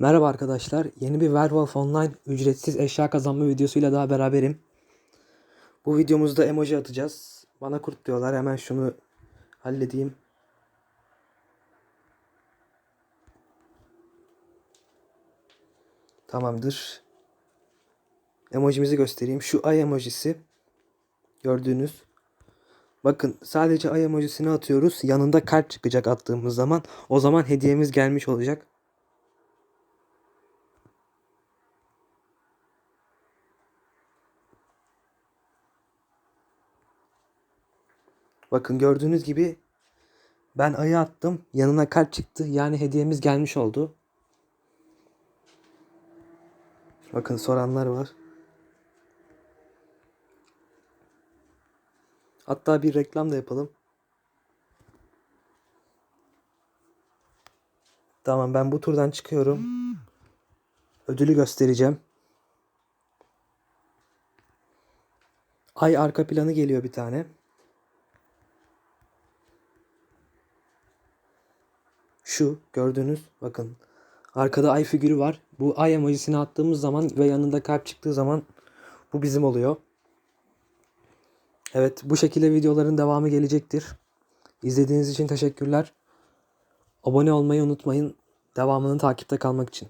Merhaba arkadaşlar. Yeni bir Werewolf Online ücretsiz eşya kazanma videosuyla daha beraberim. Bu videomuzda emoji atacağız. Bana kurt diyorlar. Hemen şunu halledeyim. Tamamdır. Emojimizi göstereyim. Şu ay emojisi. Gördüğünüz. Bakın sadece ay emojisini atıyoruz. Yanında kalp çıkacak attığımız zaman. O zaman hediyemiz gelmiş olacak. Bakın gördüğünüz gibi ben ayı attım. Yanına kalp çıktı. Yani hediyemiz gelmiş oldu. Bakın soranlar var. Hatta bir reklam da yapalım. Tamam ben bu turdan çıkıyorum. Ödülü göstereceğim. Ay arka planı geliyor bir tane. Şu gördüğünüz bakın. Arkada ay figürü var. Bu ay emojisini attığımız zaman ve yanında kalp çıktığı zaman bu bizim oluyor. Evet bu şekilde videoların devamı gelecektir. İzlediğiniz için teşekkürler. Abone olmayı unutmayın. Devamını takipte kalmak için.